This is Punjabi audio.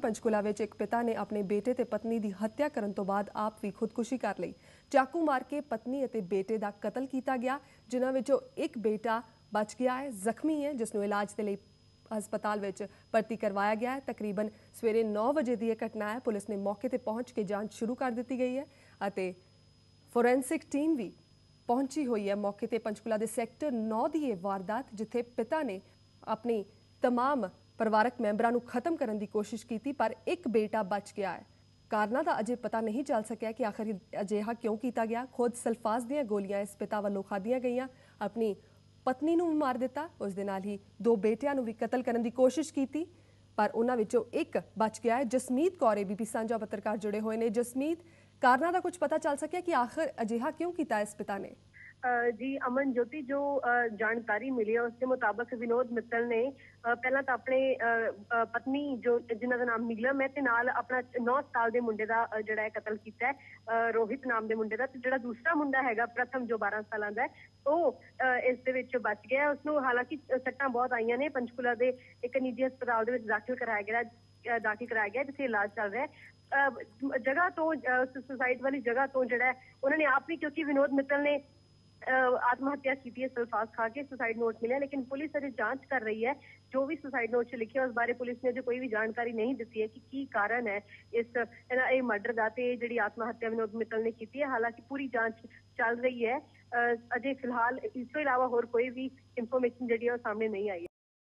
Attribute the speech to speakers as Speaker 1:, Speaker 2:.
Speaker 1: ਪੰਚਕੂਲਾ ਵਿੱਚ ਇੱਕ ਪਿਤਾ ਨੇ ਆਪਣੇ ਬੇਟੇ ਤੇ ਪਤਨੀ ਦੀ ਹੱਤਿਆ ਕਰਨ ਤੋਂ ਬਾਅਦ ਆਪ ਵੀ ਖੁਦਕੁਸ਼ੀ ਕਰ ਲਈ ਚਾਕੂ ਮਾਰ ਕੇ ਪਤਨੀ ਅਤੇ ਬੇਟੇ ਦਾ ਕਤਲ ਕੀਤਾ ਗਿਆ ਜਿਨ੍ਹਾਂ ਵਿੱਚੋਂ ਇੱਕ ਬੇਟਾ ਬਚ ਗਿਆ ਹੈ ਜ਼ਖਮੀ ਹੈ ਜਿਸ ਨੂੰ ਇਲਾਜ ਦੇ ਲਈ ਹਸਪਤਾਲ ਵਿੱਚ ਭਰਤੀ ਕਰਵਾਇਆ ਗਿਆ ਹੈ ਤਕਰੀਬਨ ਸਵੇਰੇ 9 ਵਜੇ ਦੀ ਇਹ ਘਟਨਾ ਹੈ ਪੁਲਿਸ ਨੇ ਮੌਕੇ ਤੇ ਪਹੁੰਚ ਕੇ ਜਾਂਚ ਸ਼ੁਰੂ ਕਰ ਦਿੱਤੀ ਗਈ ਹੈ ਅਤੇ ਫੋਰੈਂਸਿਕ ਟੀਮ ਵੀ ਪਹੁੰਚੀ ਹੋਈ ਹੈ ਮੌਕੇ ਤੇ ਪੰਚਕੂਲਾ ਦੇ ਸੈਕਟਰ 9 ਦੀ ਇਹ ਵਾਰਦਾਤ ਜਿੱਥੇ ਪਿਤਾ ਨੇ ਆਪਣੀ तमाम ਪਰਿਵਾਰਕ ਮੈਂਬਰਾਂ ਨੂੰ ਖਤਮ ਕਰਨ ਦੀ ਕੋਸ਼ਿਸ਼ ਕੀਤੀ, ਪਰ ਇੱਕ ਬੇਟਾ ਬਚ ਗਿਆ ਹੈ। ਕਾਰਨਾਂ ਦਾ ਅਜੇ ਪਤਾ ਨਹੀਂ ਚੱਲ ਸਕਿਆ ਕਿ ਆਖਰ ਅਜਿਹਾ ਕਿਉਂ ਕੀਤਾ ਗਿਆ। ਖੁਦ ਸਲਫਾਜ਼ ਦੀਆਂ ਗੋਲੀਆਂ ਇਸ ਪਿਤਾ ਵੱਲੋਂ ਖਾਧੀਆਂ ਗਈਆਂ। ਆਪਣੀ ਪਤਨੀ ਨੂੰ ਵੀ ਮਾਰ ਦਿੱਤਾ। ਉਸ ਦੇ ਨਾਲ ਹੀ ਦੋ ਬੇਟਿਆਂ ਨੂੰ ਵੀ ਕਤਲ ਕਰਨ ਦੀ ਕੋਸ਼ਿਸ਼ ਕੀਤੀ। ਪਰ ਉਹਨਾਂ ਵਿੱਚੋਂ ਇੱਕ ਬਚ ਗਿਆ ਹੈ। ਜਸਮੀਤ ਕੌਰ ਏਬੀਪੀ ਸਾਂਝਾ ਪੱਤਰਕਾਰ, ਜੁੜੇ ਹੋਏ ਨੇ। ਜਸਮੀਤ, ਕਾਰਨਾਂ ਦਾ ਕੁਝ ਪਤਾ ਚੱਲ ਸਕਿਆ ਕਿ ਆਖਰ ਅਜਿਹਾ ਕਿਉਂ ਕੀਤਾ ਇਸ ਪਿਤਾ ਨੇ?
Speaker 2: ਜੀ ਅਮਨ ਜੋਤੀ ਜੋ ਅ, ਜਾਣਕਾਰੀ ਮਿਲੀ ਹੈ ਉਸ ਦੇ ਮੁਤਾਬਕ ਵਿਨੋਦ ਮਿੱਤਲ ਨੇ ਪਹਿਲਾਂ ਤਾਂ ਆਪਣੇ ਪਤਨੀ ਜੋ ਜਿਨ੍ਹਾਂ ਦਾ ਨਾਮ ਨੀਲਮ ਹੈ ਤੇ ਨਾਲ ਆਪਣਾ 9 ਸਾਲ ਦੇ ਮੁੰਡੇ ਦਾ ਜਿਹੜਾ ਹੈ ਕਤਲ ਕੀਤਾ ਹੈ ਰੋਹਿਤ ਨਾਮ ਦੇ ਮੁੰਡੇ ਦਾ ਤੇ ਜਿਹੜਾ ਦੂਸਰਾ ਮੁੰਡਾ ਹੈਗਾ ਪ੍ਰਥਮ ਜੋ 12 ਸਾਲਾਂ ਦਾ ਉਹ ਇਸ ਦੇ ਵਿੱਚ ਬਚ ਗਿਆ ਉਸ ਨੂੰ ਹਾਲਾਂਕਿ ਸੱਟਾਂ ਬਹੁਤ ਆਈਆਂ ਨੇ ਪੰਚਕੂਲਾ ਦੇ ਇੱਕ ਨਿੱਜੀ ਹਸਪਤਾਲ ਦੇ ਵਿੱਚ ਦਾਖਲ ਕਰਾਇਆ ਗਿਆ ਹੈ, ਦਾਖਲ ਕਰਾਇਆ ਗਿਆ ਜਿੱਥੇ ਇਲਾਜ ਚੱਲ ਰਿਹਾ ਹੈ। ਜਗ੍ਹਾ ਤੋਂ ਸੁਸਾਇਡ ਵਾਲੀ ਜਗ੍ਹਾ ਤੋਂ ਜਿਹੜਾ ਉਹਨਾਂ ਨੇ ਆਪ ਵੀ ਕਿਉਂਕਿ ਵਿਨੋਦ ਮਿੱਤਲ ਨੇ ਆਤਮ ਹੱਤਿਆ ਕੀਤੀ ਹੈ ਸਲਫਾਸ ਖਾ ਕੇ ਸੁਸਾਈਡ ਨੋਟ ਮਿਲਿਆ ਲੇਕਿਨ ਪੁਲਿਸ ਅਜੇ ਜਾਂਚ ਕਰ ਰਹੀ ਹੈ ਜੋ ਵੀ ਸੁਸਾਈਡ ਨੋਟ 'ਚ ਲਿਖਿਆ ਉਸ ਬਾਰੇ ਪੁਲਿਸ ਨੇ ਅਜੇ ਕੋਈ ਵੀ ਜਾਣਕਾਰੀ ਨਹੀਂ ਦਿੱਤੀ ਹੈ ਕਿ ਕੀ ਕਾਰਨ ਹੈ ਇਸ ਇਹਦਾ ਇਹ ਮਰਡਰ ਦਾ ਤੇ ਜਿਹੜੀ ਆਤਮ ਹੱਤਿਆ ਵਿਨੋਦ ਮਿੱਤਲ ਨੇ ਕੀਤੀ ਹੈ ਹਾਲਾਂਕਿ ਪੂਰੀ ਜਾਂਚ ਚੱਲ ਰਹੀ ਹੈ ਅਜੇ ਫਿਲਹਾਲ ਇਸ ਤੋਂ ਇਲਾਵਾ ਹੋਰ ਕੋਈ ਵੀ ਇਨਫੋਰਮੇਸ਼ਨ ਜਿਹੜੀ ਹੈ ਉਹ ਸਾਹਮਣੇ ਨਹੀਂ ਆਈ ਹੈ